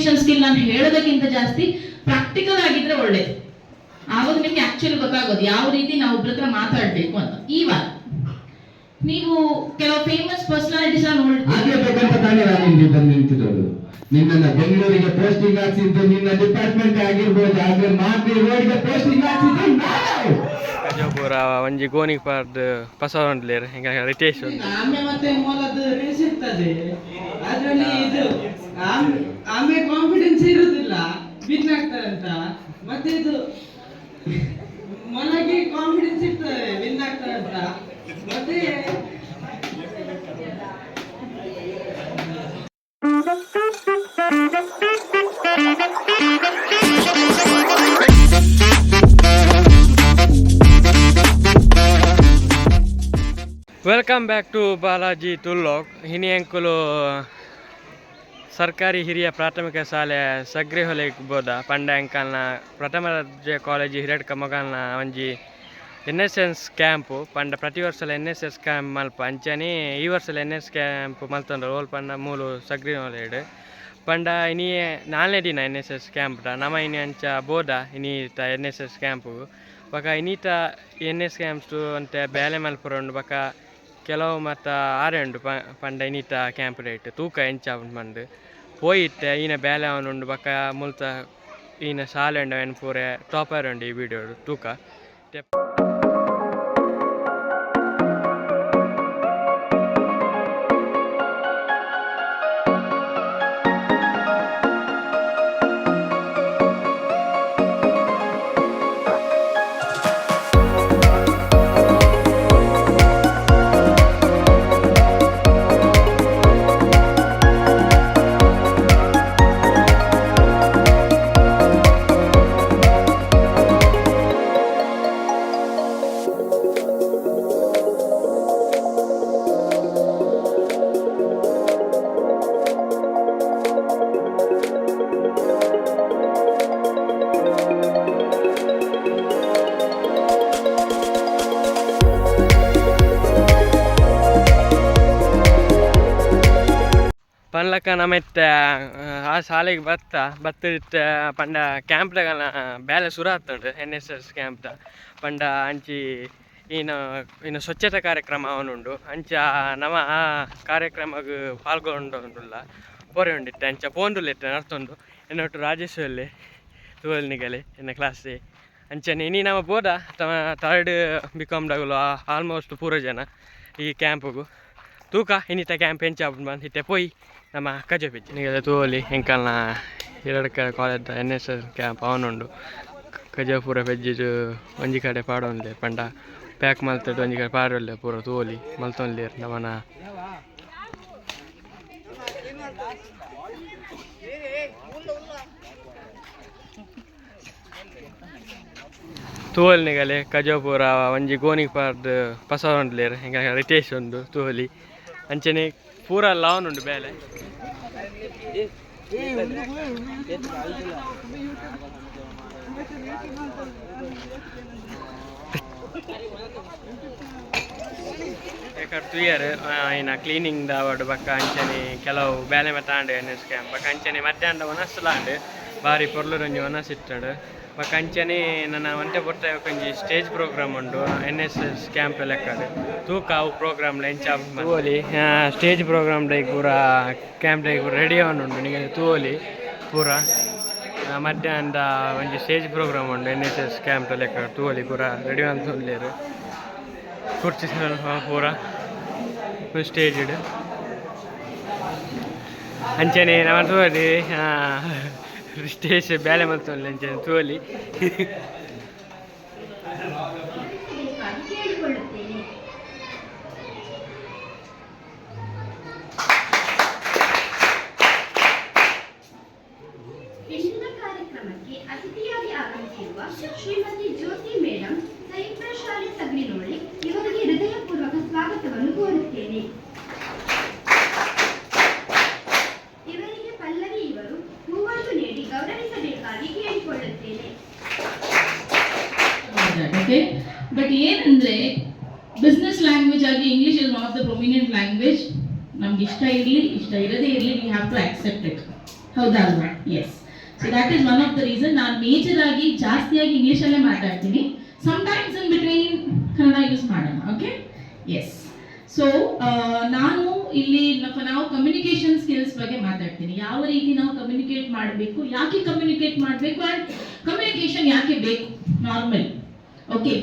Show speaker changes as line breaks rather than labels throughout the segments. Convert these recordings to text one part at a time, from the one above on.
Skill ನಾನು ಹೇಳೋದಕ್ಕಿಂತ ಜಾಸ್ತಿ ಪ್ರಾಕ್ಟಿಕಲ್ ಆಗಿದ್ರೆ ಒಳ್ಳೇದು. ಆವಾಗ ನಿಮ್ಗೆ ಆಕ್ಚುಲಿ ಗೊತ್ತಾಗೋದು ಯಾವ ರೀತಿ ನಾವು ಒಬ್ರ ಹತ್ರ ಮಾತಾಡ್ಬೇಕು ಅಂತ. ಇವಾಗ ನೀವು ಕೆಲವು ಫೇಮಸ್ ಪರ್ಸನಾಲಿಟೀಸ್
ನಿಂತಿರೋದು. ನಿನ್ನನ್ನ ಬೆಂಗಳೂರಿಗೆ ಪೋಸ್ಟಿಂಗ್ ಹಾಕ್ಸಿದ್ದು ನಿನ್ನ ಡಿಪಾರ್ಟ್ಮೆಂಟ್ ಆಗಿರ್ಬೋದು ಆದ್ರೆ ಮಾತ್ರ ರೋಡ್ಗೆ ಪೋಸ್ಟಿಂಗ್ ಹಾಕ್ಸಿದ್ದು ನಾವು.
ಕಜಪುರ ಒಂಜಿ ಗೋನಿಗ್ ಪಾರ್ದ್ ಪಸವಂಡ್ಲೇರ್ ಹಿಂಗ ರಿಟೇಶ್
ಆಮೇಲೆ ಮತ್ತೆ ಮೊಲದ ರೇಸ್ ಇರ್ತದೆ ಅದರಲ್ಲಿ ಇದು. ಆಮೆ ಆಮೆ ಕಾನ್ಫಿಡೆನ್ಸ್ ಇರುವುದಿಲ್ಲ ವಿನ್ ಆಗ್ತಾರಂತ ಮತ್ತೆ ಇದು ಮಲಗಿ ಕಾನ್ಫಿಡೆನ್ಸ್ ಇರ್ತದೆ ವಿನ್ ಆಗ್ತಾರಂತ ಮತ್ತೆ
ವೆಲ್ಕಮ್ ಬ್ಯಾಕ್ ಟು ಬಾಲಾಜಿ ತುಲ್ಲೋಕ್ ಹಿನಿ ಅಂಕುಲು ಸರ್ಕಾರಿ ಹಿರಿಯ ಪ್ರಾಥಮಿಕ ಶಾಲೆ ಸಗ್ರಿ ಹೊಲೆಗ್ ಬೋದ ಪಂಡ ಅಂಕಲ್ನ ಪ್ರಥಮ ದರ್ಜೆ ಕಾಲೇಜು ಹಿರೇಡ್ಕ ಮಗಲ್ನ ಒಂಜಿ ಎನ್ ಎಸ್ ಕ್ಯಾಂಪು. ಪಂಡ ಪ್ರತಿ ವರ್ಷಲ ಎನ್ ಎಸ್ ಎಸ್ ಕ್ಯಾಂಪ್ ಮಲ್ಪ. ಅಂಚನೆ ಈ ವರ್ಷಲ ಎನ್ ಎಸ್ ಕ್ಯಾಂಪ್ ಮಲ್ತೊಂಡ್ರು ಓಲ್ ಪಂಡ ಮೂಲು ಸಗ್ರಿ ಹೊಲೆಡ್ ಪಂಡ ಇನಿ ನಾಲ್ನೇ ದಿನ ಎನ್ ಎಸ್ ಎಸ್ ಕ್ಯಾಂಪ್ಟ ನಮ ಇನಿ ಅಂಚ ಬೋದ ಇನೀತ ಎನ್ ಎಸ್ ಎಸ್ ಕ್ಯಾಂಪು. ಬಕ ಇನೀತ ಎನ್ ಎಸ್ ಕ್ಯಾಂಪ್ಸ್ ಅಂತೆ ಬೇಲೆ ಮಲ್ಪುರಂಡು, ಬಕ ಕೆಲವು ಮತ್ತು ಆರೆ ಉಂಡು ಪಂಡ ಇನೀತ ಕ್ಯಾಂಪ್ ರೇಟ್ ತೂಕ ಎಂಚ ಉಂಟು ಪೋಯಿತ್ತೆ ಈನ ಬೇಲೆ ಅವನುಂಡು ಬಕ ಮುಲ್ತ ಈನ ಎನ್ ಪೂರೆ ಟಾಪರ್ ಉಂಡು ಈ ವಿಡಿಯೋ ತೂಕ. ತೆಪ್- ನಮ್ಮೆತ್ತ ಆ ಶಾಲೆಗೆ ಬತ್ತ ಬತ್ತಿತ್ತ ಪಂಡ ಕ್ಯಾಂಪ್ದಾಗ ಬೇಲೆ ಶುರು ಆಗ್ತುಂಡು ಎನ್ ಎಸ್ ಎಸ್ ಕ್ಯಾಂಪ್ದ. ಪಂಡ ಅಂಚಿ ಇನ್ನು ಇನ್ನು ಸ್ವಚ್ಛತಾ ಕಾರ್ಯಕ್ರಮ ಅವನುಂಡು. ಅಂಚ ನಮ ಆ ಕಾರ್ಯಕ್ರಮಗ್ ಪಾಲ್ಗೊಂಡುಲ್ಲ ಪೋರೆ ಉಂಡಿತ್ತೆ ಅಂಚ ಪೋಂಡುಲಿತ್ತೆ ನಡ್ತೊಂಡು ಎನ್ನೊಟ್ಟು ತೂವಲ್ ನಿಗಲೆ ಎನ್ನ ಕ್ಲಾಸ್ ಅಂಚನೆ ಇನಿ ನಮ್ಮ ಬೋದ ತಮ ಥರ್ಡ್ ಬಿ ಕಾಮ್ದಾಗಲು ಆಲ್ಮೋಸ್ಟ್ ಪೂರ ಜನ ಈ ಕ್ಯಾಂಪ್ಗೂ. ತೂಕ, ಇನ್ನಿತ ಕ್ಯಾಂಪ್ ಹೆಂಚ ಬಂದು ಇತ್ತೆ ಪೋಯ್. ನಮ್ಮ ಕಜೆ ಪಿಚ್ಚಿ ತೋಲಿ ಎಂಕಲ್ನ ಹೆಂಕಲ್ನ ಕ college N S S camp ಅವನುಂಡು ಕಜಾಪುರ ಪೆಜ್ಜಿಜು ಒಂಜಿ ಕಡೆ ಪಾಡೋನ್ಲೆ ಪಂಡ ಪ್ಯಾಕ್ ಮಲ್ತಟ್ಟು ಒಂಜಿ ಕಡೆ ಪಾಡೊಲ್ಲೆ ಪೂರ ತೂವಲಿ ಮಲ್ತೊಂದ್ಲೇರ್ ನಮನ ತೂವಲ್ ನಿಗಲೆ ಒಂಜಿ ಗೋನಿಗ್ ಪಸ ಉಂಡ್ಲೇರ್ ಹಿಂಗ ರಿಟೇಶ್ ಒಂದು ತೂವಲಿ ಅಂಚನೆ ಪೂರ ಲಾವನ್ ಉಂಡು ಬೇಲೆ. ತುಯ್ಯರ್ ಇನ್ನ ಕ್ಲೀನಿಂಗ್ ದಾವಡ್ ಬಕ್ಕ ಅಂಚನೆ ಕೆಲವು ಬೇಲೆ ಮತ್ತಾಂಡು ಎನ್ನಿಸ್ಕೆ ಬಕ್ಕ ಅಂಚನೆ ಮಧ್ಯಾಹ್ನ ಒನಸ್ಲಾಂಡ್ ಬಾರಿ ಪೊರ್ಲು ರಂಜಿ ಒನಸಿಟ್ಟಡು ಬಕ್ಕ ಅಂಚನೆ ನನ್ನ ಒಂಟೆ ಪೊಟ್ಟ ಒಂಜಿ ಸ್ಟೇಜ್ ಪ್ರೋಗ್ರಾಮ್ ಉಂಡು ಎನ್ ಎಸ್ ಎಸ್ ಕ್ಯಾಂಪ್ ಲೆಕ್ಕಡ್ ತೂಕ ಅವು ಪ್ರೋಗ್ರಾಮ್ ಎಂಚ ತೂವಲಿ ಸ್ಟೇಜ್ ಪ್ರೋಗ್ರಾಮ್ ಡೈ ಪೂರ ಕ್ಯಾಂಪ್ ಡೈ ಪೂರ ರೆಡಿ ಉಂಡು ನಿಮಗೆ ತೂವೊಲಿ ಪೂರ? ಆ, ಮಧ್ಯಾಹ್ನದ ಒಂಜಿ ಸ್ಟೇಜ್ ಪ್ರೋಗ್ರಾಮ್ ಉಂಡು ಎನ್ ಎಸ್ ಎಸ್ ಕ್ಯಾಂಪ್ ಲೆಕ್ಕ ತೂವೊಲಿ ಪೂರ ರೆಡಿ ಅಂತಂದ್ಲೇರು ಕುರ್ಚಿ ಸ- ಪೂರ. ಸ್ಟೇಜ್ ಇಡು ಅಂಚನೆ ನಮ್ಮ ತೂವಲಿ ಸ್ಟೇಜ್ ಮಂತ ಮಲ್ತೊಂದು ಅಂಚನೆ ತೂವಲಿ
ಕೇಳಿಕೊಳ್ಳುತ್ತೇನೆ ಇಂದಿನ ಕಾರ್ಯಕ್ರಮಕ್ಕೆ ಅತಿಥಿಯಾಗಿ ಆಗಮಿಸಿರುವ ಶ್ರೀಮತಿ ಜ್ಯೋತಿ ಮೇಡಂ ಸಂಯುಕ್ತ ಶಾಲೆ ಸಗರಿನೋಳಿ ಇವರಿಗೆ ಹೃದಯಪೂರ್ವಕ ಸ್ವಾಗತವನ್ನು ಕೋರುತ್ತೇನೆ ಇವರಿಗೆ ಪಲ್ಲವಿ ಇವರು ಹೂವನ್ನು ನೀಡಿ ಗೌರವಿಸಬೇಕಾಗಿ ಕೇಳಿಕೊಳ್ಳುತ್ತೇನೆ
ಓಕೆ ಬಟ್ ಏನಂದ್ರೆ ಬಿಸ್ನೆಸ್ ಲ್ಯಾಂಗ್ವೇಜ್ ಆಗಿ English is one of the prominent language ನಮ್ಗೆ ಇಷ್ಟ ಇರಲಿ, ಇಷ್ಟ ಇರದೇ ಇರಲಿ we have to accept it ಹೌದಾ ಅಲ್ವಾ? Yes so that is one of the reason ನಾನು ಮೇಜರ್ ಆಗಿ ಜಾಸ್ತಿಯಾಗಿ ಇಂಗ್ಲೀಷಲ್ಲೇ ಮಾತಾಡ್ತೀನಿ. Sometimes in between Kannada use ಮಾಡೋಣ ಓಕೆ ಎಸ್ ಸೊ ನಾನು ಇಲ್ಲಿ ನಾವು ಕಮ್ಯುನಿಕೇಷನ್ ಸ್ಕಿಲ್ಸ್ ಬಗ್ಗೆ ಮಾತಾಡ್ತೀನಿ. ಯಾವ ರೀತಿ ನಾವು ಕಮ್ಯುನಿಕೇಟ್ ಮಾಡಬೇಕು, ಯಾಕೆ ಕಮ್ಯುನಿಕೇಟ್ ಮಾಡಬೇಕು ಆ್ಯಂಡ್ ಕಮ್ಯುನಿಕೇಷನ್ ಯಾಕೆ ಬೇಕು? ನಾರ್ಮಲ್ ಓಕೆ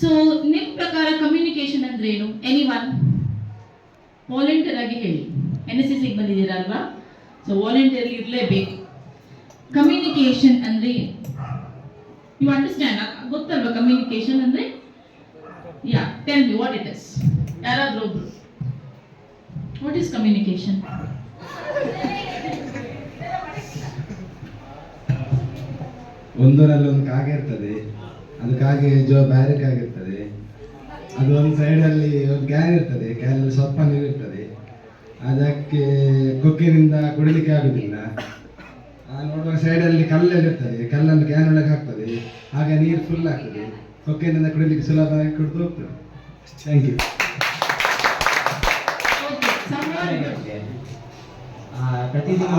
ಸೊ ನಿಮ್ಮ ಪ್ರಕಾರ ಕಮ್ಯುನಿಕೇಶನ್ ಅಂದ್ರೆ ಏನು ಎನಿ ಒನ್ ವಾಲಂಟಿಯರ್ ಆಗಿ ಹೇಳಿ ಎನ್ ಎಸ್ ಎಸ್ ಬಂದಿದ್ದೀರಲ್ವಾ ಸೊ ವಾಲಂಟಿಯರ್ ಇರಲೇಬೇಕು. ಕಮ್ಯುನಿಕೇಶನ್ ಅಂದ್ರೆ ಯು ಅಂಡರ್ಸ್ಟ್ಯಾಂಡ್ ಗೊತ್ತಲ್ವಾ ಕಮ್ಯುನಿಕೇಶನ್ ಅಂದ್ರೆ? Yeah tell me what it is ಯಾರಾದ್ರೂ ಒಬ್ರು. ವಾಟ್ ಇಸ್ ಕಮ್ಯುನಿಕೇಶನ್
ಒಂದರಲ್ಲಿ ಒಂದು ಕಾಗೆ ಇರ್ತದೆ. ಅದು ಕಾಗೆ ಜೋ ಬ್ಯಾರಿಕ್ ಆಗಿರ್ತದೆ. ಇರ್ತದೆ ಅದು ಒಂದು ಸೈಡಲ್ಲಿ ಒಂದು ಕ್ಯಾನ್ ಇರ್ತದೆ. ಕ್ಯಾನಲ್ಲಿ ಸ್ವಲ್ಪ ನೀರು ಇರ್ತದೆ. ಅದಕ್ಕೆ ಕೊಕ್ಕಿನಿಂದ ಕುಡಿಲಿಕ್ಕೆ ಆಗುದಿಲ್ಲ. ಆ ನೋಡುವ ಸೈಡಲ್ಲಿ ಕಲ್ಲೆಲ್ಲ ಇರ್ತದೆ. ಕಲ್ಲನ್ನು ಕ್ಯಾನ್ ಒಳಗೆ ಹಾಕ್ತದೆ. ಆಗ ನೀರು ಫುಲ್ ಆಗ್ತದೆ. ಕೊಕ್ಕಿನಿಂದ ಕುಡಿಲಿಕ್ಕೆ ಸುಲಭವಾಗಿ ಕುಡಿದು ಹೋಗ್ತದೆ. ಥ್ಯಾಂಕ್ ಯು
ಆ, ಪ್ರತಿದಿನ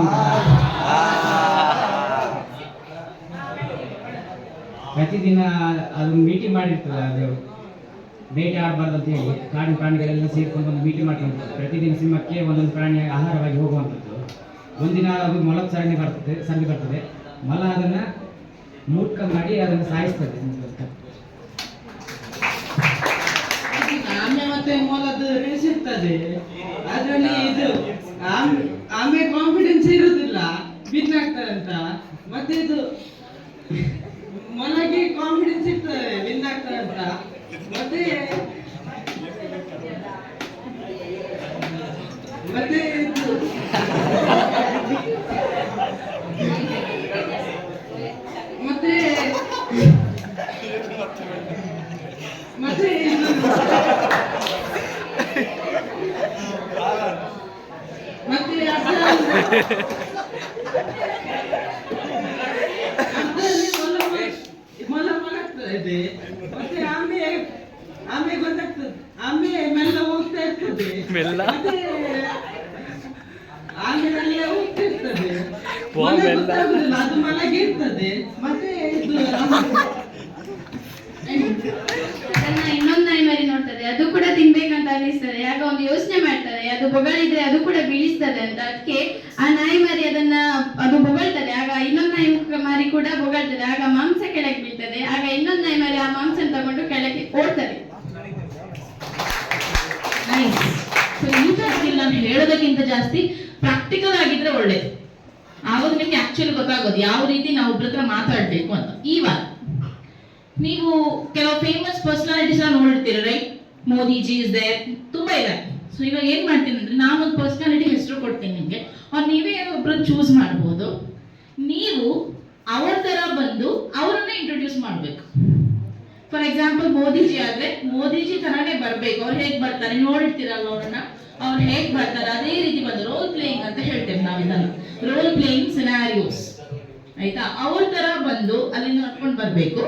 ಪ್ರತಿದಿನ ಅದು ಮೀಟಿಂಗ್ ಮಾಡಿರ್ತದೆ, ಅದು ಬೇಟೆ ಆಡಬಾರ್ದು ಅಂತ ಹೇಳಿ, ಕಾಡಿನ ಪ್ರಾಣಿಗಳೆಲ್ಲ ಸೇರಿಕೊಂಡು ಒಂದು ಮೀಟಿಂಗ್ ಮಾಡ್ಕೊಂಡು ಪ್ರತಿದಿನ ಸಿಂಹಕ್ಕೆ ಒಂದೊಂದು ಪ್ರಾಣಿ ಆಹಾರವಾಗಿ ಹೋಗುವಂಥದ್ದು. ಒಂದಿನ ಅದು ಮೊಲ ಸರಣಿ ಬರ್ತದೆ ಸರಣಿ ಬರ್ತದೆ. ಮೊಲ ಅದನ್ನು ಮೂರ್ಖ ಮಾಡಿ ಅದನ್ನು ಸಾಯಿಸ್ತದೆ.
ಆಮೆ ಮತ್ತೆ ಮೊಲದ್ದು ರೇಸ್ ಇರ್ತದೆ ಅದ್ರಲ್ಲಿ ಇದು ಆಮೆ ಕಾನ್ಫಿಡೆನ್ಸ್ ಇರುವುದಿಲ್ಲ ವಿನ್ ಅಂತ ಮತ್ತೆ ಇದು ಮೊಲಗೆ ಕಾನ್ಫಿಡೆನ್ಸ್ ಇರ್ತದೆ ವಿನ್ ಆಗ್ತದೆ ಅಂತ. ಮತ್ತೆ ಮತ್ತೆ ಮತ್ತೆ ಮತ್ತೆ ಮತ್ತೆ ಅದ್ರಲ್ಲಿ- ಅದ್ರಲ್ಲಿ ಮೊಲ ಮ- ಮೊಲ ಮಲಗ್ತದೆ ಮತ್ತೆ ಆಮೆ ಆಮೆ ಗೊತ್ತಾಗ್ತದೆ ಆಮೆ ಮೆಲ್ಲ ಹೋಗ್ತಾ ಇರ್ತದೆ
ಮೆಲ್ಲ?
ಮತ್ತೆ ಆಮೆ ಮೆಲ್ಲ ಹೋಗ್ತಾ ಇರ್ತದೆ
ವಾ,
ಮೊಲ
ಮೆಲ್ಲ.
ಗೊತ್ತಾಗುದಿಲ್ಲ ಅದು ಮಲಗಿರ್ತದೆ. ಮತ್ತೆ
ಇನ್ನೊಂದು ನಾಯಿ ಮರಿ ನೋಡ್ತದೆ. ಅದು ಕೂಡ ತಿನ್ಬೇಕಂತ ಅನಿಸ್ತದೆ ಆಗ ಒಂದು ಯೋಚನೆ ಮಾಡ್ತದೆ ಅದು ಬೊಗಳಿದ್ರೆ ಅದು ಕೂಡ ಬೀಳಿಸ್ತದೆ ಅಂತ. ಅದಕ್ಕೆ ಆ ನಾಯಿ ಮರಿ ಅದನ್ನ ಅದು ಬೊಗಳ್ತದೆ ಆಗ ಇನ್ನೊಂದು ನಾಯಿ ಮುಖ ಮರಿ ಕೂಡ ಬೊಗಳ್ತದೆ ಆಗ ಮಾಂಸ ಕೆಳಗೆ ಬೀಳ್ತದೆ ಆಗ ಇನ್ನೊಂದು ನಾಯಿ ಮರಿ ಆ ಮಾಂಸ ತಗೊಂಡು ಕೆಳಗೆ ಓಡ್ತದೆ
ನೈಸ್ ಸೊ ಈ ಥರ ಸ್ಕಿಲ್ ನಾನು ಹೇಳೋದಕ್ಕಿಂತ ಜಾಸ್ತಿ ಪ್ರಾಕ್ಟಿಕಲ್ ಆಗಿದ್ರೆ ಒಳ್ಳೇದು. ಆವಾಗ ನಿಮ್ಗೆ ಆಕ್ಚುಲಿ ಗೊತ್ತಾಗೋದು. ಯಾವ ರೀತಿ ನಾವು ಒಬ್ರ ಹತ್ರ ಮಾತಾಡ್ಬೇಕು ಅಂತ. ಇವಾಗ ನೀವು ಕೆಲವು ಫೇಮಸ್ ಪರ್ಸನಾಲಿಟೀಸ್ ನೋಡಿರ್ತೀರ ರೈಟ್ ಮೋದಿಜಿ ಇಸ್ ದೇರ್ ತುಂಬಾ ಇದೆ ಸೊ ಇವಾಗ ಏನ್ ಮಾಡ್ತೀನಿ ಅಂದ್ರೆ, ನಾನೊಂದು ಪರ್ಸನಾಲಿಟಿ ಹೆಸರು ಕೊಡ್ತೀನಿ ನಿಮ್ಗೆ. ಅವ್ರು ನೀವೇ ಏನೋ ಒಬ್ರನ್ನ ಚೂಸ್ ಮಾಡ್ಬೋದು. ನೀವು ಅವ್ರ ತರ ಬಂದು ಅವರನ್ನ ಇಂಟ್ರೊಡ್ಯೂಸ್ ಮಾಡ್ಬೇಕು. ಫಾರ್ ಎಕ್ಸಾಂಪಲ್ ಮೋದಿಜಿ ಆದ್ರೆ ಮೋದಿಜಿ ತರಾನೇ ಬರ್ಬೇಕು. ಅವ್ರು ಹೇಗ್ ಬರ್ತಾರೆ? ನೋಡಿರ್ತೀರಲ್ಲ ಅವ್ರನ್ನ? ಅವ್ರು ಹೇಗ್ ಬರ್ತಾರೆ ಅದೇ ರೀತಿ ಬಂದು ರೋಲ್ ಪ್ಲೇಯಿಂಗ್ ಅಂತ ಹೇಳ್ತೇವೆ ನಾವು ಇದನ್ನು. ರೋಲ್ ಪ್ಲೇಯಿಂಗ್ ಸಿನಾರಿಯೋಸ್ ಆಯ್ತಾ? ಅವ್ರ ತರ ಬಂದು ಅಲ್ಲಿ ನಡ್ಕೊಂಡು ಬರ್ಬೇಕು.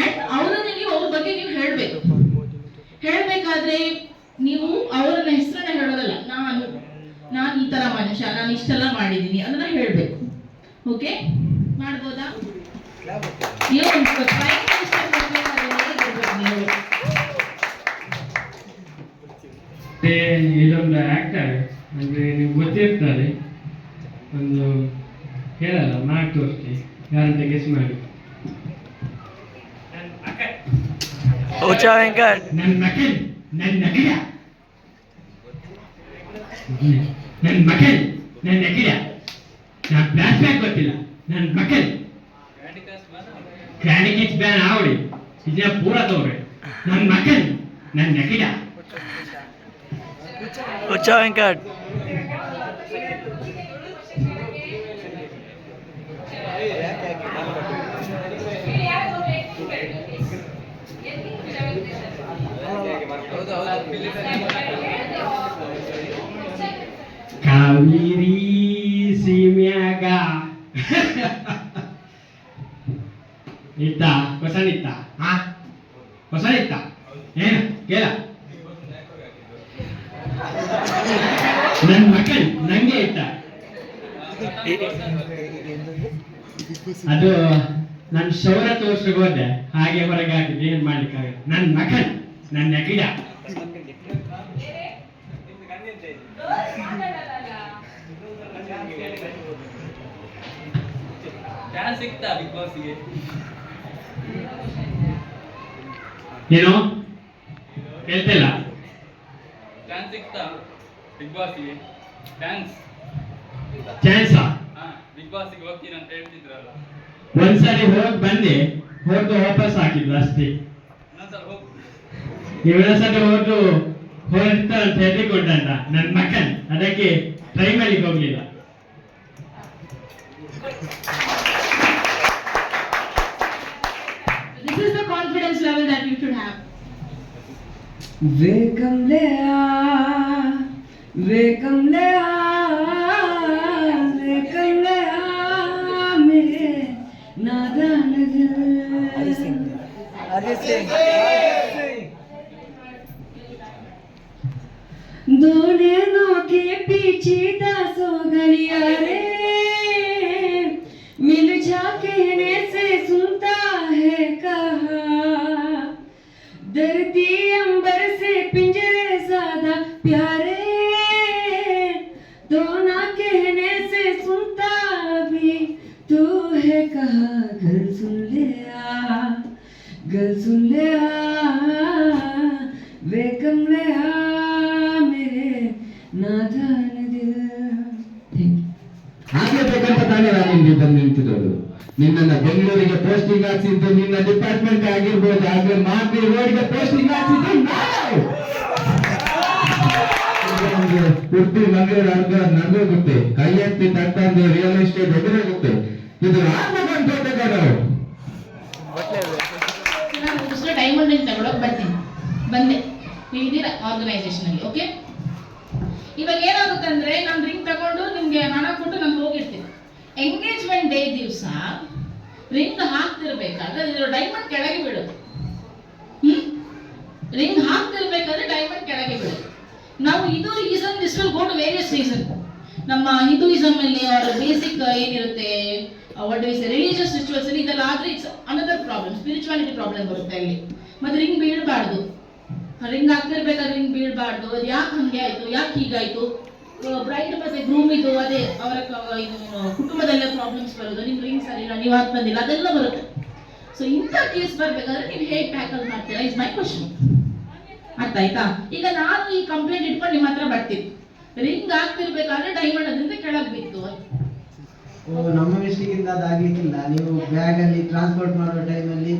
ಅಂಡ್ ಅವರನ್ನ ನೀವು ಅವ್ರ ಬಗ್ಗೆ ನೀವು ಹೇಳ್ಬೇಕು. ಹೇಳ್ಬೇಕಾದ್ರೆ ನೀವು ಅವರನ್ನ ಹೆಸರನ್ನ ಹೇಳೋದಲ್ಲ ನಾನು ನಾನು ಈ ತರ ಮನುಷ್ಯ ನಾನು ಇಷ್ಟೆಲ್ಲ ಮಾಡಿದ್ದೀನಿ ಅದನ್ನ ಹೇಳ್ಬೇಕು. ಓಕೆ ಮಾಡ್ಬೋದಾ?
ಮತ್ತೆ ಇದೊಂದು ಆಕ್ಟರ್ ಅಂದ್ರೆ ನೀವು ಗೊತ್ತಿರ್ತಾರೆ. ಒಂದು ಹೇಳಲ್ಲ ಮಾಡಿ ತೋರಿಸಿ ಯಾರಂತ ಗೆಸ್ ಮಾಡಿ. ನನ್ನ ಮಕನ್ ನನ್ನ ಗಿಡ ನನ್ನ ಮಕನ್ ನನ್ನ ಗಿಡ ನಾನು ಬ್ಲಾಕ್ ಬ್ಯಾಕ್ ಗೊತ್ತಿಲ್ಲ. ನನ್ನ ಮಕನ್ ಕ್ರಾನಿಕಿಸ್ ಬ್ಯಾನ್ ಆವಡಿ ಇದನ್ನ ಪೂರ ತೋರಿ ನನ್ನ ಮಕನ್ ನನ್ನ ಗಿಡ Ucapan kan. Kawiri simiaga. Nita, kau sanita,
ah.
ಅದು ನನ್ನ ಶೌರ್ಯ ತೋರ್ಸಕ್ಕೆ ಹೋದೆ. ಹಾಗೆ ಹೊರಗೆ ಹಾಕಿದ್ರೆ ಏನ್ ಮಾಡ್ಲಿಕ್ಕಾಗಲ್ಲ. ನನ್ನ ಮಗನ್ ನನ್ನ ಗಿಡ.
ಚಾನ್ಸ್ ಸಿಗ್ತಾ ಬಿಗ್ ಬಾಸ್ಗೆ
ಏನು ಹೇಳ್ತಿಲ್ಲ
ಚಾನ್ಸ್ ಸಿಗ್ತಾ ಬಿಗ್ ಬಾಸ್ಗೆ ಚಾನ್ಸ್
ಚಾನ್ಸಾ
ಬಿಗ್ ಬಾಸ್ಗೆ ಹೋಗ್ತೀನಿ ಅಂತ ಹೇಳ್ತಿದ್ರಲ್ಲ
ಹೋಗಿ ಬನ್ನಿ ಹೋದ್ದು ವಾಪಸ್ ಹಾಕಿದ್ರು ಅಷ್ಟೇ.
ಇನ್ನೊಂದ್ಸಲ ಹೋಗು.
ಇವಳಸರಿ ಹೋದ್ರು ಹೋಗ್ತ ಅಂತ ನನ್ನ ಮಕನ್ ಅದಕ್ಕೆ ಟ್ರೈ ಮಾಡ್ಲಿಕ್ಕೆ ಹೋಗ್ಲಿಲ್ಲ.
This is the confidence you should have.
दिल दो नैनों के पीछे दासों गलिया रे। मिल जा कहने से सुनता है कहा। धरती अंबर से पिंजरे ज़्यादा प्यारे। तो ना कहने से सुनता भी तू है कहा। गल सुन ले। गल सुन ले आ वे कमले आ मेरे नादान दिल थैंक यू
ಹಾಗೆ ಬೇಕಂತ ತಾನೇ ನಾನು ಇಲ್ಲಿ ಬಂದು ನಿಂತಿರೋದು ನಿನ್ನನ್ನ ಬೆಂಗಳೂರಿಗೆ ಪೋಸ್ಟಿಂಗ್ ಹಾಕ್ಸಿದ್ದು ನಿನ್ನ ಡಿಪಾರ್ಟ್ಮೆಂಟ್ ಆಗಿರ್ಬೋದು ಹಾಗೆ ಮಾಗಡಿ ರೋಡ್ಗೆ ಪೋಸ್ಟಿಂಗ್ ಹಾಕ್ಸಿದ್ದು ನಾವು ನಮ್ಗೆ ಉಡುಪಿ ಮಂಗಳೂರು ಅರ್ಧ ನನಗೂ ಗೊತ್ತೆ ಕೈ ಎತ್ತಿ ತಟ್ಟಂದು ರಿಯಲ್ ಎಸ್ಟೇಟ್ ಎದುರಾಗುತ್ತೆ ಇದು ಆಗ್ಬೇಕಂತ ನಾವು
ನಾನು ಫಸ್ಟ್ ಡೈಮಂಡ್ ರಿಂಗ್ ತಗೊಳಕ್ ಬರ್ತೀನಿ. ಬಂದೆ. ನೀವಿದ್ದೀರಾ ಆರ್ಗನೈಸೇಷನ್ ಅಲ್ಲಿ ಓಕೆ ಇವಾಗ ಏನಾಗುತ್ತೆ ಅಂದ್ರೆ ನಾನು ರಿಂಗ್ ತಗೊಂಡು ನಿಮ್ಗೆ ಹಣ ಕೊಟ್ಟು ನಾನು ಹೋಗಿರ್ತೀನಿ. ಎಂಗೇಜ್ಮೆಂಟ್ ಡೇ ದಿವಸ ರಿಂಗ್ ಹಾಕ್ತಿರ್ಬೇಕಾದ್ರೆ ಇದ್ರ ಡೈಮಂಡ್ ಕೆಳಗೆ ಬೀಳುತ್ತೆ. ಹ್ಮ್? ರಿಂಗ್ ಹಾಕ್ತಿರ್ಬೇಕಾದ್ರೆ ಡೈಮಂಡ್ ಕೆಳಗೆ ಬೀಳುತ್ತೆ. ನಾವು ಇದು reason this will go to various reason ನಮ್ಮ ಹಿಂದೂಯಿಸಮ್ ಅಲ್ಲಿ ಅವರ ಬೇಸಿಕ್ ಏನಿರುತ್ತೆ? ವಾಟ್ ಇಸ್ ರಿಲಿಜಿಯಸ್ ರಿಚುವಲ್ಸ್ ಇದೆಲ್ಲ ಆದ್ರೆ it's another problem spirituality problem ಬರುತ್ತೆ ಅಲ್ಲಿ. ಮತ್ತೆ ರಿಂಗ್ ಬೀಳಬಾರ್ದು. ರಿಂಗ್ ಹಾಕ್ತಿರ್ಬೇಕಾದ್ರೆ ರಿಂಗ್ ಬೀಳಬಾರ್ದು. ಅದು ಯಾಕೆ ಹಂಗೆ ಆಯ್ತು? ಯಾಕೆ ಹೀಗಾಯ್ತು? ಬ್ರೈಡ್ ಮತ್ತೆ ಗ್ರೂಮ್ ಇದು ಅದೇ ಅವರ ಇದು, ಕುಟುಂಬದಲ್ಲೇ ಪ್ರಾಬ್ಲಮ್ಸ್ ಬರೋದು. ನಿಮ್ ರಿಂಗ್ ಸರಿ ಇಲ್ಲ, ನೀವು ಹಾಕ್ ಬಂದಿಲ್ಲ, ಅದೆಲ್ಲ ಬರುತ್ತೆ. ಸೊ ಇಂಥ ಕೇಸ್ ಬರ್ಬೇಕಾದ್ರೆ ನೀವು ಹೇಗೆ ಟ್ಯಾಕಲ್ ಮಾಡ್ತೀರಾ ಇಸ್ ಮೈ ಕ್ವಶನ್ ಅರ್ಥ ಆಯ್ತಾ? ಈಗ ನಾನು ಈ ಕಂಪ್ಲೇಂಟ್ ಇಟ್ಕೊಂಡು ನಿಮ್ಮ ಹತ್ರ ಬರ್ತೀನಿ. ರಿಂಗ್ ಹಾಕ್ತಿರ್ಬೇಕಾದ್ರೆ ಡೈಮಂಡ್ ಅದರಿಂದ ಕೆಳಗೆ ಬಿತ್ತು.
ನಮ್ಮ ಮಿಸ್ಟೇಕಿಂದ ಅದಾಗಲಿಕ್ಕಿಲ್ಲ ನೀವು ಬ್ಯಾಗ್ ಅಲ್ಲಿ ಟ್ರಾನ್ಸ್ಪೋರ್ಟ್ ಮಾಡೋ ಟೈಮಲ್ಲಿ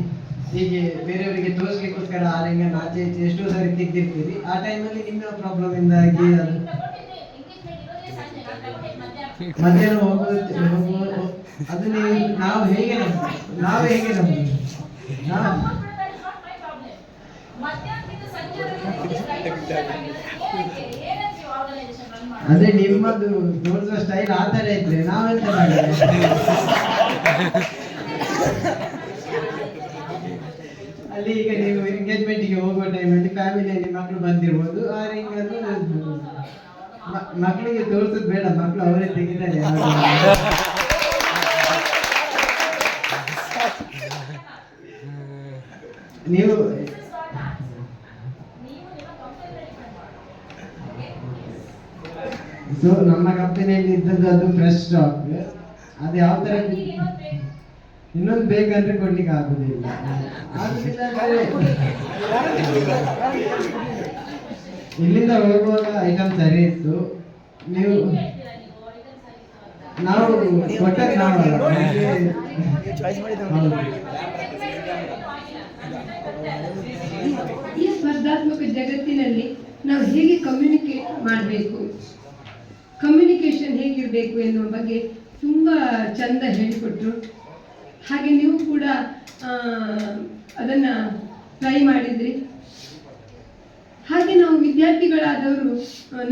ಹೀಗೆ ಬೇರೆಯವರಿಗೆ ತೋರಿಸ್ಲಿಕ್ಕೋಸ್ಕರ ಆ ರಿಂಗನ್ನು ಆಚೆ ಈಚೆ ಎಷ್ಟೋ ಸಾರಿ ತೆಗ್ದಿರ್ತೀರಿ. ಆ ಟೈಮಲ್ಲಿ ನಿಮ್ಮ ಪ್ರಾಬ್ಲಮ್ ಇಂದಾಗಿ ಅದು ಮಧ್ಯಾಹ್ನ ಹೋಗೋದು ಅದು ನೀವು ಹೇಗೆ ನಾವು ಹೇಗೆ ನಂಬಿ ನಾವು ಅದೇ ನಿಮ್ಮದು ತೋರಿಸುವ ಸ್ಟೈಲ್ ಆ ಥರ ಇದ್ರೆ ನಾವೆಂತ ಮಾಡಿದ್ರೆ ಅಲ್ಲಿ ಈಗ ನೀವು ಎಂಗೇಜ್ಮೆಂಟಿಗೆ ಹೋಗುವ ಟೈಮಲ್ಲಿ ಫ್ಯಾಮಿಲಿಯಲ್ಲಿ ಮಕ್ಕಳು ಬಂದಿರ್ಬೋದು. ಆ ರಿಂಗ್ ಅನ್ನು ಮ- ಮಕ್ಕಳಿಗೆ ತೋರಿಸೋದು ಬೇಡ ಮಕ್ಕಳು ಅವರೇ ತೆಗಿತಾರೆ. ನೀವು ಸೊ ನಮ್ಮ ಕಂಪನಿಯಲ್ಲಿ ಇದ್ದದ್ದು ಅದು ಫ್ರೆಶ್ ಸ್ಟಾಕ್ ಅದು ಯಾವ ತರ ಇನ್ನೊಂದು ಬೇಕಂದ್ರೆ ಕೊಡ್ಲಿಕ್ಕೆ ಆಗುದಿಲ್ಲ. ಇಲ್ಲಿಂದ ಹೋಗುವಾಗ ಐಟಮ್ ಸರಿ ಇತ್ತು. ನೀವು ನಾವು? ಕೊಟ್ಟ ಹೌದು.
ಈ ಸ್ಪರ್ಧಾತ್ಮಕ ಜಗತ್ತಿನಲ್ಲಿ ನಾವು ಹೇಗೆ ಕಮ್ಯುನಿಕೇಟ್ ಮಾಡಬೇಕು? ಕಮ್ಯುನಿಕೇಷನ್ ಹೇಗಿರಬೇಕು ಎನ್ನುವ ಬಗ್ಗೆ ತುಂಬ ಚಂದ ಹೇಳಿಕೊಟ್ರು. ಹಾಗೆ ನೀವು ಕೂಡ ಅದನ್ನು ಟ್ರೈ ಮಾಡಿದ್ರಿ. ಹಾಗೆ ನಾವು ವಿದ್ಯಾರ್ಥಿಗಳಾದವರು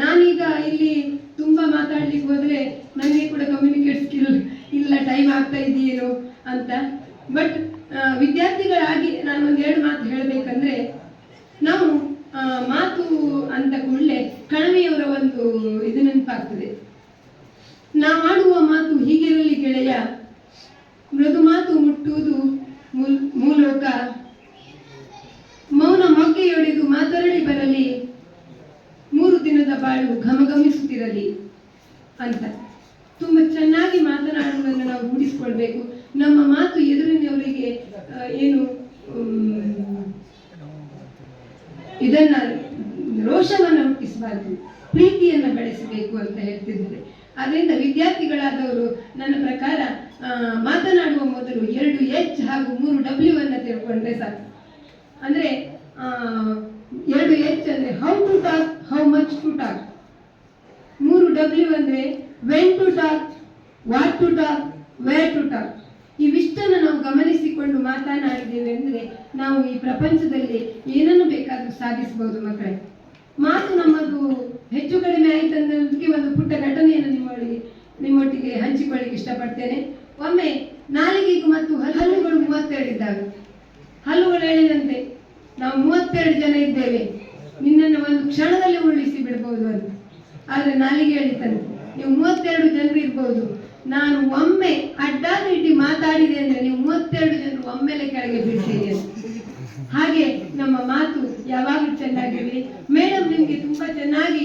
ನಾನೀಗ ಇಲ್ಲಿ ತುಂಬ ಮಾತಾಡ್ಲಿಕ್ಕೆ ಹೋದರೆ ನನಗೆ ಕೂಡ ಕಮ್ಯುನಿಕೇಟ್ ಸ್ಕಿಲ್ ಇಲ್ಲ ಟೈಮ್ ಆಗ್ತಾ ಇದೆಯೇನೋ ಅಂತ. ಬಟ್ ವಿದ್ಯಾರ್ಥಿಗಳಾಗಿ ನಾನು ಒಂದು ಎರಡು ಮಾತು ಹೇಳಬೇಕಂದ್ರೆ, ನಾವು ಮಾತು ಅಂತ ಕೂಡಲೇ ಕಣವೆಯವರ ಒಂದು ಇದು ನೆನಪಾಗ್ತದೆ. ನಾವು ಆಡುವ ಮಾತು ಹೀಗಿರಲಿ ಗೆಳೆಯ, ಮೃದು ಮಾತು ಮುಟ್ಟುವುದು ಮೂಲ್, ಮೂಲೋಕ. ಮೌನ ಮೊಗ್ಗೆಯೊಡೆದು ಮಾತರಳಿ ಬರಲಿ, ಮೂರು ದಿನದ ಬಾಳು ಘಮಘಮಿಸುತ್ತಿರಲಿ ಅಂತ. ತುಂಬ ಚೆನ್ನಾಗಿ ಮಾತನಾಡುವುದನ್ನು ನಾವು ರೂಢಿಸ್ಕೊಳ್ಬೇಕು ನಮ್ಮ ಮಾತು ಎದುರಿನವರಿಗೆ ಏನು ಇದನ್ನ ರೋಷವನ್ನು ಹುಟ್ಟಿಸಬಾರದು, ಪ್ರೀತಿಯನ್ನು ಬೆಳೆಸಬೇಕು ಅಂತ ಹೇಳ್ತಿದ್ದಾರೆ. ಅದರಿಂದ ವಿದ್ಯಾರ್ಥಿಗಳಾದವರು, ನನ್ನ ಪ್ರಕಾರ ಮಾತನಾಡುವ ಮೊದಲು ಎರಡು ಎಚ್ ಹಾಗೂ ಮೂರು ಡಬ್ಲ್ಯೂ ಅನ್ನು ತಿಳ್ಕೊಂಡ್ರೆ ಸಾಕು. ಅಂದ್ರೆ ಎರಡು ಎಚ್ ಅಂದ್ರೆ how to talk how much to talk ಮೂರು ಡಬ್ಲ್ಯೂ ಅಂದ್ರೆ when to talk what to talk where to talk ಇವಿಷ್ಟನ್ನು ನಾವು ಗಮನಿಸಿಕೊಂಡು ಮಾತನಾಡಿದ್ದೇವೆ ಅಂದರೆ ನಾವು ಈ ಪ್ರಪಂಚದಲ್ಲಿ ಏನನ್ನು ಬೇಕಾದರೂ ಸಾಧಿಸಬಹುದು ಮಕ್ಕಳೇ. ಮಾತು ನಮ್ಮದು ಹೆಚ್ಚು ಕಡಿಮೆ ಆಯಿತಂದ್ರೆ ಒಂದು ಪುಟ್ಟ ಘಟನೆಯನ್ನು ನಿಮ್ಮೊಳಗೆ, ನಿಮ್ಮೊಟ್ಟಿಗೆ ಹಂಚಿಕೊಳ್ಳಿಕ್ಕೆ ಇಷ್ಟಪಡ್ತೇನೆ. ಒಮ್ಮೆ ನಾಲಿಗೆಗೂ ಮತ್ತು ಹಲ್ಲುಗಳು ಮೂವತ್ತೆರಡು ಇದ್ದಾವೆ. ಹಲ್ಲುಗಳು ಹೇಳಿದಂತೆ ನಾವು ಮೂವತ್ತೆರಡು ಜನ ಇದ್ದೇವೆ. ನಿನ್ನನ್ನು ಒಂದು ಕ್ಷಣದಲ್ಲಿ ಉರುಳಿಸಿ ಬಿಡಬಹುದು ಅಂತ. ಆದರೆ ನಾಲಿಗೆ ಹೇಳಿತಂತೆ ನೀವು ಮೂವತ್ತೆರಡು ಜನರು ಇರ್ಬೋದು. ನಾನು ಒಮ್ಮೆ ಅಡ್ಡಾದಿಡ್ಡಿ ಮಾತಾಡಿದೆ ಅಂದ್ರೆ ನೀವು ಮೂವತ್ತೆರಡು ಜನರು ಒಮ್ಮೆಲೆ ಕೆಳಗೆ ಬಿಡ್ತೀರಿ ಹಾಗೆ ನಮ್ಮ ಮಾತು ಯಾವಾಗಲೂ ಚೆನ್ನಾಗಿರಲಿ ಮೇಡಮ್ ನಿಮಗೆ ತುಂಬಾ ಚೆನ್ನಾಗಿ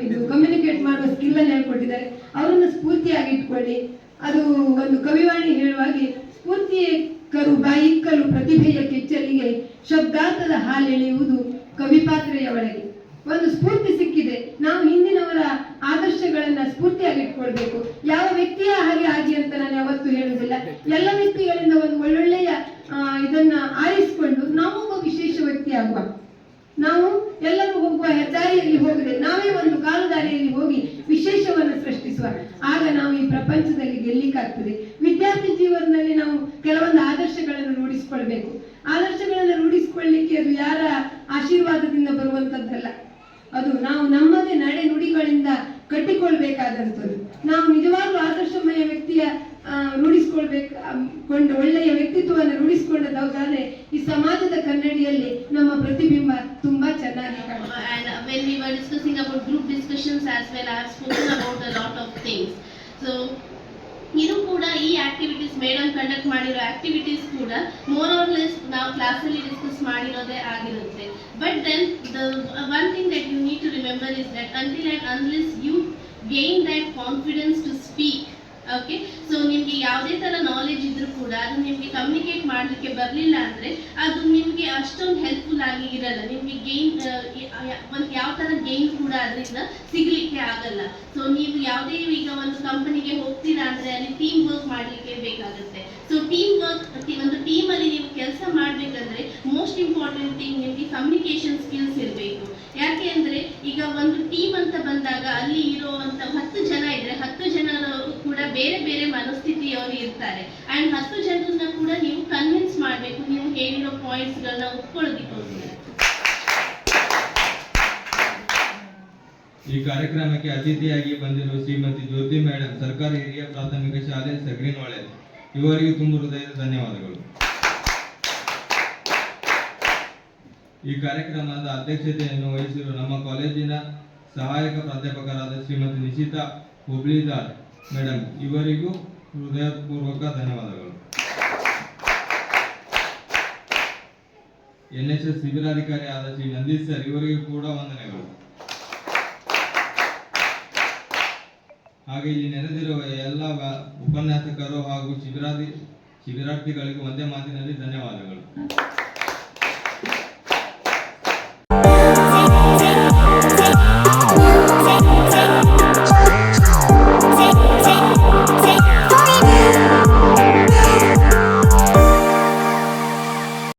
ಇದು ಕಮ್ಯುನಿಕೇಟ್ ಮಾಡುವ ಸ್ಕಿಲ್ ಅನ್ನು ಹೇಳ್ಕೊಟ್ಟಿದ್ದಾರೆ. ಅವರನ್ನು ಸ್ಫೂರ್ತಿಯಾಗಿ ಇಟ್ಕೊಳ್ಳಿ. ಅದು ಒಂದು ಕವಿವಾಣಿ ಹೇಳುವಾಗೆ ಸ್ಫೂರ್ತಿಯೇ ಕರು ಬಾಯಿಕ್ಕಲು ಪ್ರತಿಭೆಯ ಕೆಚ್ಚಲಿಗೆ ಶಬ್ದಾರ್ಥದ ಹಾಲೆಳೆಯುವುದು ಕವಿಪಾತ್ರೆಯ ಒಳಗೆ ಒಂದು ಸ್ಫೂರ್ತಿ ಸಿಕ್ಕಿದೆ. ನಾವು ಹಿಂದಿನವರ ಆದರ್ಶಗಳನ್ನ ಸ್ಫೂರ್ತಿಯಾಗಿ ಇಟ್ಕೊಳ್ಬೇಕು ಯಾವ ವ್ಯಕ್ತಿಯ ಹಾಗೆ ಆಗಿ ಅಂತ ನಾನು ಯಾವತ್ತೂ ಹೇಳುವುದಿಲ್ಲ. ಎಲ್ಲ ವ್ಯಕ್ತಿಗಳಿಂದ ಒಂದು ಒಳ್ಳೊಳ್ಳೆಯ ಇದನ್ನ ಆರಿಸಿಕೊಂಡು ನಾವು ಒಬ್ಬ ವಿಶೇಷ ವ್ಯಕ್ತಿ ಆಗುವ ನಾವು ಎಲ್ಲರೂ ಹೋಗುವ ಹೆದ್ದಾರಿಯಲ್ಲಿ ಹೋಗದೆ
ಮೇಡಮ್ ಕಂಡಕ್ಟ್ ಮಾಡಿರೋ ಆಕ್ಟಿವಿಟೀಸ್ ಕೂಡ ಮೋರ್ ಆರ್ ಲೆಸ್ ನಾವು ಕ್ಲಾಸಲ್ಲಿ ಡಿಸ್ಕಸ್ ಮಾಡಿರೋದೇ ಆಗಿರುತ್ತೆ. But then the one thing that you need to remember is that until and unless you gain that confidence to speak okay so ನಿಮಗೆ ಯಾವುದೇ ತರ ನಾಲೆಜ್ ಇದ್ರೂ ಕೂಡ ಅದು ನಿಮಗೆ ಕಮ್ಯುನಿಕೇಟ್ ಮಾಡಲಿಕ್ಕೆ ಬರಲಿಲ್ಲ ಅಂದ್ರೆ ಅದು ನಿಮಗೆ ಅಷ್ಟೊಂದು ಹೆಲ್ಪ್ಫುಲ್ ಆಗಿ ಇರಲ್ಲ. ನಿಮಗೆ ಗೇನ್ ಒಂದು ಯಾವ ತರ ಗೇನ್ ಕೂಡ ಅದರಿಂದ ಸಿಗಲಿಕ್ಕೆ ಆಗಲ್ಲ. ಸೊ ನೀವು ಯಾವುದೇ ಈಗ ಒಂದು ಕಂಪನಿಗೆ ಹೋಗ್ತೀರಾ ಅಂದ್ರೆ ಅಲ್ಲಿ ಟೀಮ್ ವರ್ಕ್ ಮಾಡಲಿಕ್ಕೆ ಬೇಕಾಗುತ್ತೆ. ಸೊ ಟೀಮ್ ವರ್ಕ್ ಒಂದು ಟೀಮ್ ಅಲ್ಲಿ ನೀವು ಕೆಲಸ ಮಾಡಬೇಕಂದ್ರೆ ಮೋಸ್ಟ್ ಇಂಪಾರ್ಟೆಂಟ್ ಥಿಂಗ್ ನಿಮಗೆ ಕಮ್ಯುನಿಕೇಷನ್ ಸ್ಕಿಲ್ಸ್ ಇರಬೇಕು. ಯಾಕೆ ಅಂದ್ರೆ ಈಗ ಒಂದು ಟೀಮ್ ಅಂತ ಬಂದಾಗ ಅಲ್ಲಿ ಇರುವಂತ ಹತ್ತು ಜನ ಇದ್ರೆ ಬೇರೆ ಬೇರೆ ಮನಸ್ಥಿತಿಯವರು ಇರ್ತಾರೆ. ಅಂಡ್ ಹತ್ತು ಜನರನ್ನ ಕೂಡ ನೀವು ಕನ್ವಿನ್ಸ್ ಮಾಡಬೇಕು. ನೀವು ಹೇಳಿರೋ ಪಾಯಿಂಟ್ಸ್ಗಳನ್ನ ಒಪ್ಕೊಳ್ಳೋದಕ್ಕೋಸ್ಕರ
ಈ ಕಾರ್ಯಕ್ರಮಕ್ಕೆ ಅತಿಥಿಯಾಗಿ ಬಂದಿರುವ ಶ್ರೀಮತಿ ಜ್ಯೋತಿ ಮೇಡಮ್ ಸರ್ಕಾರಿ ಹಿರಿಯ ಪ್ರಾಥಮಿಕ ಶಾಲೆ ಸಗ್ರಿನೊಳೆ. ಇವರಿಗೆ ತುಂಬ ಹೃದಯದ ಧನ್ಯವಾದಗಳು. ಈ ಕಾರ್ಯಕ್ರಮದ ಅಧ್ಯಕ್ಷತೆಯನ್ನು ವಹಿಸಿರುವ ನಮ್ಮ ಕಾಲೇಜಿನ ಸಹಾಯಕ ಪ್ರಾಧ್ಯಾಪಕರಾದ ಶ್ರೀಮತಿ ನಿಶಿತಾ ಹುಬ್ಳಿದಾರ್. ಮೇಡಮ್ ಇವರಿಗೂ ಹೃದಯಪೂರ್ವಕ ಧನ್ಯವಾದಗಳು. ಎನ್ ಎಸ್ ಎಸ್ ಶಿಬಿರಾಧಿಕಾರಿ ಆದ ಶ್ರೀ ನಂದೀಶ್ ಸರ್, ಇವರಿಗೂ ಕೂಡ ವಂದನೆಗಳು. ಹಾಗೆ ಇಲ್ಲಿ ನೆರೆದಿರುವ ಎಲ್ಲ ಉಪನ್ಯಾಸಕರು ಹಾಗೂ ಶಿಬಿರಾಧಿ, ಶಿಬಿರಾರ್ಥಿಗಳಿಗೂ ಒಂದೇ ಮಾತಿನಲ್ಲಿ ಧನ್ಯವಾದಗಳು.